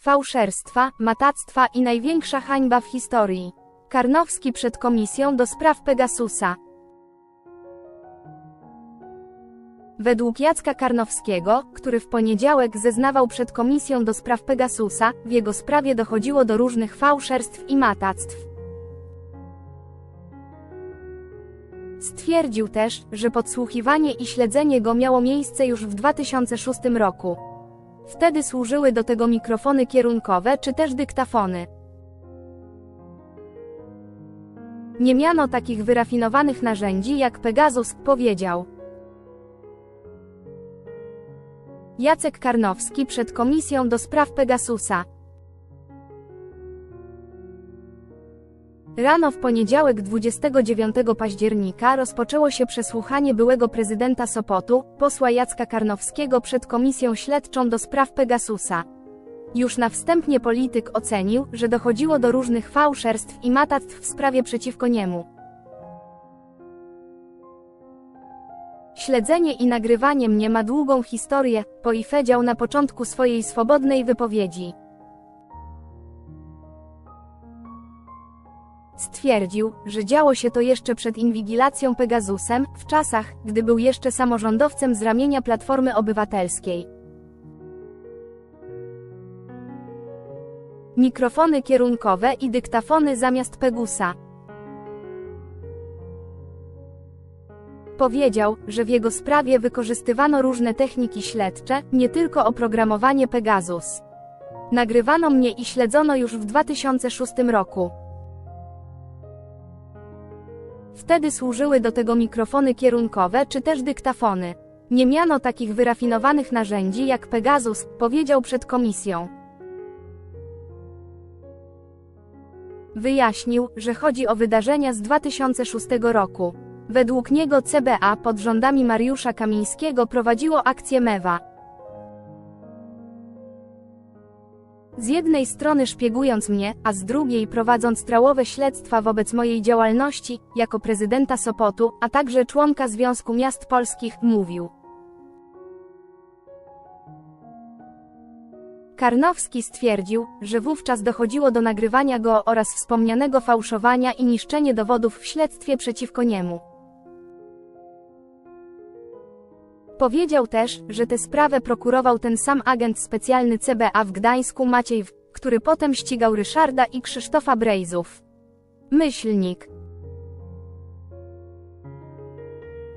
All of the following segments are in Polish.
fałszerstwa, matactwa i największa hańba w historii. Karnowski przed komisją do spraw Pegasusa. Według Jacka Karnowskiego, który w poniedziałek zeznawał przed komisją do spraw Pegasusa, w jego sprawie dochodziło do różnych fałszerstw i matactw. Stwierdził też, że podsłuchiwanie i śledzenie go miało miejsce już w 2006 roku. Wtedy służyły do tego mikrofony kierunkowe czy też dyktafony. Nie miano takich wyrafinowanych narzędzi jak Pegasus, powiedział. Jacek Karnowski przed komisją do spraw Pegasusa. Rano w poniedziałek 29 października rozpoczęło się przesłuchanie byłego prezydenta Sopotu, posła Jacka Karnowskiego przed komisją śledczą do spraw Pegasusa. Już na wstępnie polityk ocenił, że dochodziło do różnych fałszerstw i matactw w sprawie przeciwko niemu. Śledzenie i nagrywanie mnie ma długą historię, powiedział na początku swojej swobodnej wypowiedzi. Stwierdził, że działo się to jeszcze przed inwigilacją Pegasusem, w czasach, gdy był jeszcze samorządowcem z ramienia Platformy Obywatelskiej. Mikrofony kierunkowe i dyktafony zamiast Pegusa. Powiedział, że w jego sprawie wykorzystywano różne techniki śledcze, nie tylko oprogramowanie Pegasus. Nagrywano mnie i śledzono już w 2006 roku. Wtedy służyły do tego mikrofony kierunkowe czy też dyktafony. Nie miano takich wyrafinowanych narzędzi jak Pegasus, powiedział przed komisją. Wyjaśnił, że chodzi o wydarzenia z 2006 roku. Według niego CBA pod rządami Mariusza Kamińskiego prowadziło akcję Mewa. Z jednej strony szpiegując mnie, a z drugiej prowadząc trałowe śledztwa wobec mojej działalności, jako prezydenta Sopotu, a także członka Związku Miast Polskich, mówił. Karnowski stwierdził, że wówczas dochodziło do nagrywania go oraz wspomnianego fałszowania i niszczenie dowodów w śledztwie przeciwko niemu. Powiedział też, że tę sprawę prokurował ten sam agent specjalny CBA w Gdańsku Maciej W., który potem ścigał Ryszarda i Krzysztofa Brejzów. Myślnik.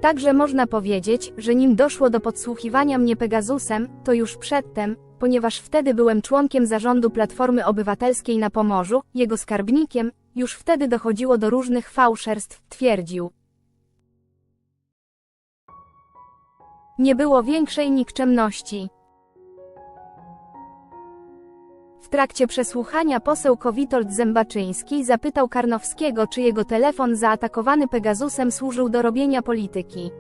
Także można powiedzieć, że nim doszło do podsłuchiwania mnie Pegasusem, to już przedtem, ponieważ wtedy byłem członkiem zarządu Platformy Obywatelskiej na Pomorzu, jego skarbnikiem, już wtedy dochodziło do różnych fałszerstw, twierdził. Nie było większej nikczemności. W trakcie przesłuchania poseł Kowitold Zębaczyński zapytał Karnowskiego, czy jego telefon zaatakowany Pegasusem służył do robienia polityki.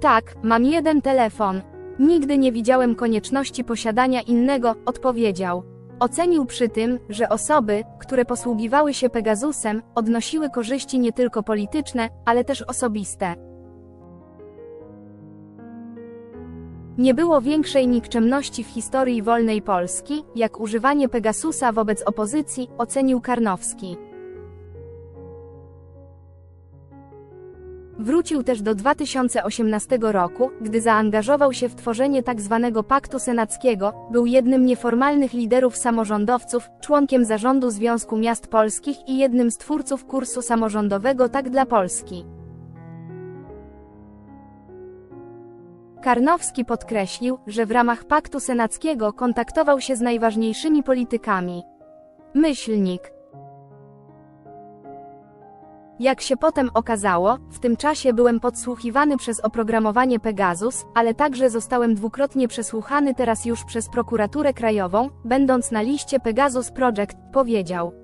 Tak, mam jeden telefon. Nigdy nie widziałem konieczności posiadania innego, odpowiedział. Ocenił przy tym, że osoby, które posługiwały się Pegasusem, odnosiły korzyści nie tylko polityczne, ale też osobiste. Nie było większej nikczemności w historii wolnej Polski, jak używanie Pegasusa wobec opozycji, ocenił Karnowski. Wrócił też do 2018 roku, gdy zaangażował się w tworzenie tzw. Tak Paktu Senackiego, był jednym nieformalnych liderów samorządowców, członkiem zarządu Związku Miast Polskich i jednym z twórców kursu samorządowego Tak dla Polski. Karnowski podkreślił, że w ramach Paktu Senackiego kontaktował się z najważniejszymi politykami. Myślnik jak się potem okazało, w tym czasie byłem podsłuchiwany przez oprogramowanie Pegasus, ale także zostałem dwukrotnie przesłuchany teraz już przez prokuraturę krajową, będąc na liście Pegasus Project, powiedział.